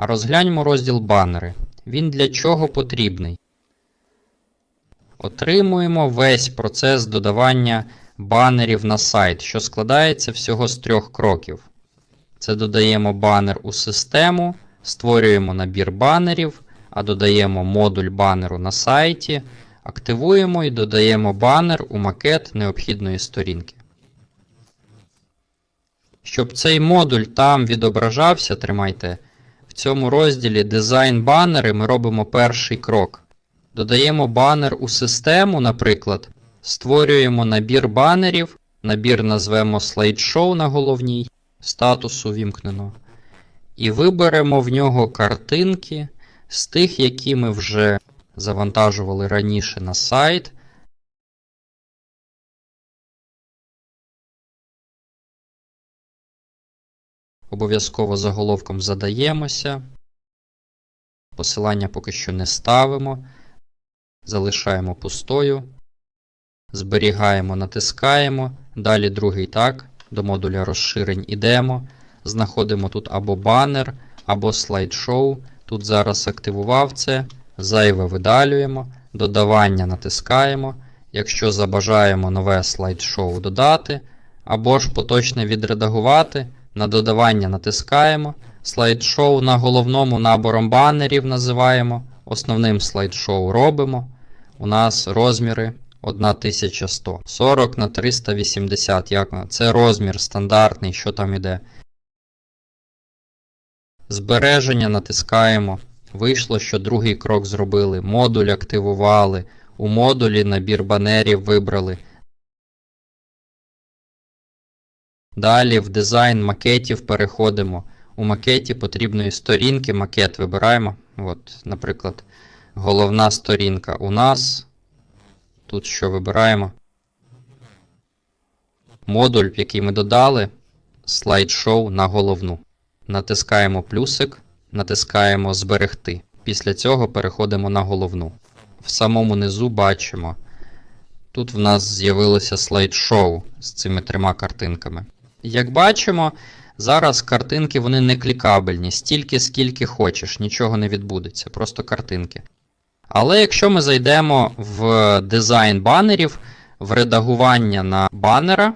А розгляньмо розділ банери. Він для чого потрібний? Отримуємо весь процес додавання банерів на сайт, що складається всього з трьох кроків. Це додаємо банер у систему, створюємо набір банерів, а додаємо модуль банеру на сайті, активуємо і додаємо банер у макет необхідної сторінки. Щоб цей модуль там відображався, тримайте, в цьому розділі дизайн банери ми робимо перший крок. Додаємо банер у систему, наприклад, створюємо набір банерів, набір назвемо слайдшоу на головній, статус увімкнено. І виберемо в нього картинки з тих, які ми вже завантажували раніше на сайт. Обов'язково заголовком задаємося. Посилання поки що не ставимо. Залишаємо пустою. Зберігаємо, натискаємо. Далі другий так. До модуля розширень ідемо. Знаходимо тут або банер, або слайдшоу. Тут зараз активував це. Зайве видалюємо. Додавання натискаємо. Якщо забажаємо нове слайдшоу додати, або ж поточне відредагувати, на додавання натискаємо. Слайдшоу на головному набором банерів називаємо. Основним слайдшоу робимо. У нас розміри 1100. 40 на 380. Як Це розмір стандартний, що там іде. Збереження натискаємо. Вийшло, що другий крок зробили. Модуль активували. У модулі набір банерів вибрали. Далі в дизайн макетів переходимо. У макеті потрібної сторінки макет вибираємо. От, наприклад, головна сторінка у нас. Тут що вибираємо? Модуль, який ми додали, слайдшоу на головну. Натискаємо плюсик, натискаємо Зберегти. Pісля цього переходимо на головну. В самому низу бачимо. Тут в нас з'явилося слайдшоу з цими трьома картинками. Як бачимо, зараз картинки вони не клікабельні, стільки скільки хочеш, нічого не відбудеться, просто картинки. Але якщо ми зайдемо в дизайн банерів, в редагування на банера,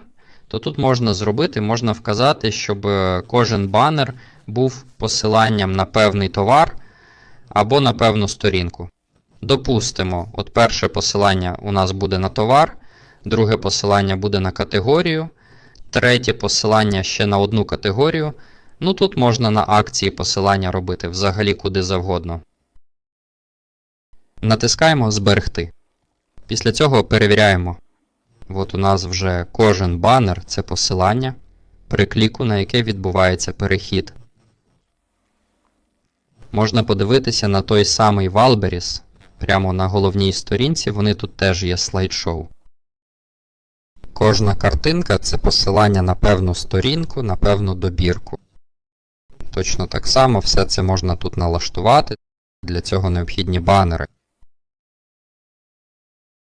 то тут можна зробити, можна вказати, щоб кожен банер був посиланням на певний товар або на певну сторінку. Допустимо, от перше посилання у нас буде на товар, друге посилання буде на категорію, третє посилання ще на одну категорію. Ну тут можна на акції посилання робити взагалі куди завгодно. Натискаємо Зберегти. Після цього перевіряємо. От у нас вже кожен банер це посилання, при кліку на яке відбувається перехід. Можна подивитися на той самий Валберіс. Прямо на головній сторінці вони тут теж є слайдшоу. Кожна картинка це посилання на певну сторінку, на певну добірку. Точно так само все це можна тут налаштувати. Для цього необхідні банери.